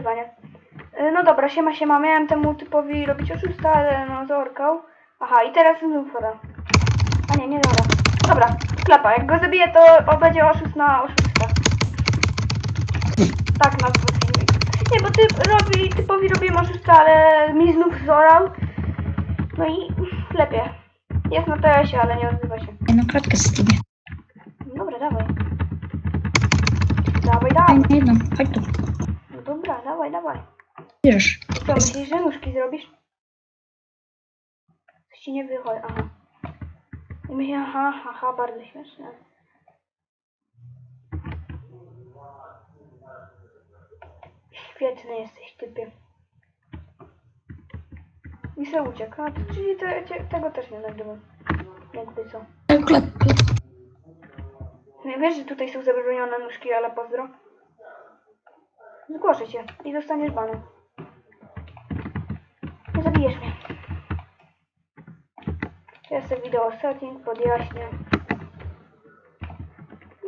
nagrywanie. Y, No dobra, siema, siema. Miałem temu typowi robić oszusta, ale no zorkał. Aha, i teraz znów fora. A nie, nie dobra. Dobra, klapa. Jak go zabiję, to będzie oszust na oszusta. Tak nazwę filmik. Nie, bo typ robi, typowi robiłem oszusta, ale mi znów zorał. No i lepiej. Jest na TS-ie, ale nie odzywa się. Jedną kratkę z Steamie. Dobra, dawaj. Dawaj, dawaj. jedną, chodź tu. Dawaj, dawaj. Bierzesz. Co, myślisz, że nóżki zrobisz? Coś ci nie wychodzi, aha. I myślę, aha, aha, bardzo śmieszne. Świetny jesteś, typie. I se uciekł, a to- czyli te, te, tego też nie nagrywam. Jakby co. Wiesz, że tutaj są zabronione nóżki, ale pozdro. Zgłoszę cię i dostaniesz bana. Nie zabijesz mnie. Ja sobie wideo setting podjaśnię.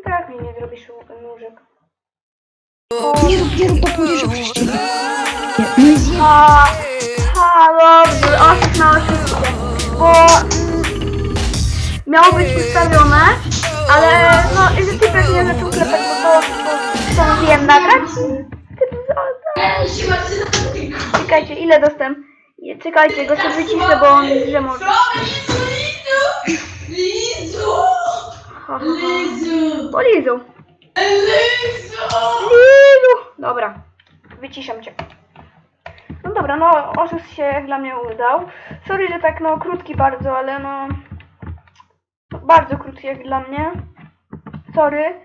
I tak mi nie zrobisz nóżek. Nie rób, nie rób, ciebie. Nie, zjedz. Ha, ha, dobrze, oszust na oszustwie. Bo mm, miało być ustawione, ale no, i typek nie zaczął klepać, bo to, to postanowiłem nagrać. Czekajcie, ile dostęp? Czekajcie, go sobie wyciszę, bo on że może. Lizu! Lizu! Po Lizu. Lizu! Lizu. Dobra, wyciszam cię. No dobra, no oszust się jak dla mnie udał. Sorry, że tak no krótki bardzo, ale no bardzo krótki jak dla mnie. Sorry.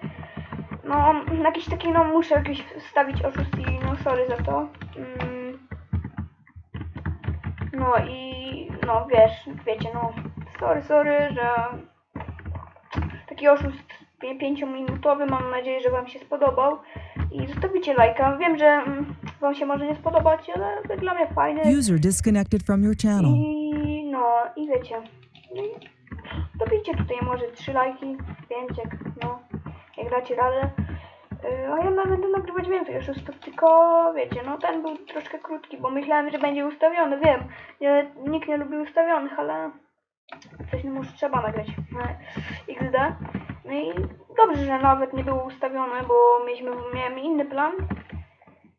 No jakiś taki no muszę jakiś wstawić oszust i sorry za to. Mm. No i no wiesz, wiecie no sorry, sorry, że taki oszust pię- pięciominutowy. Mam nadzieję, że Wam się spodobał. I zostawicie lajka. Wiem, że mm, Wam się może nie spodobać, ale dla mnie fajny. User disconnected from your channel. I no, i wiecie. No dobijcie tutaj może trzy lajki, pięć, jak no, jak dacie radę. A ja nawet będę nagrywać więcej oszustów, tylko wiecie, no ten był troszkę krótki, bo myślałem, że będzie ustawiony, wiem. Nie, nikt nie lubi ustawionych, ale coś no może trzeba nagrać na XD. No i dobrze, że nawet nie było ustawione, bo mieliśmy, miałem inny plan.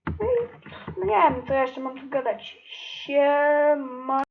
No i no nie wiem, co ja jeszcze mam tu gadać. Siema.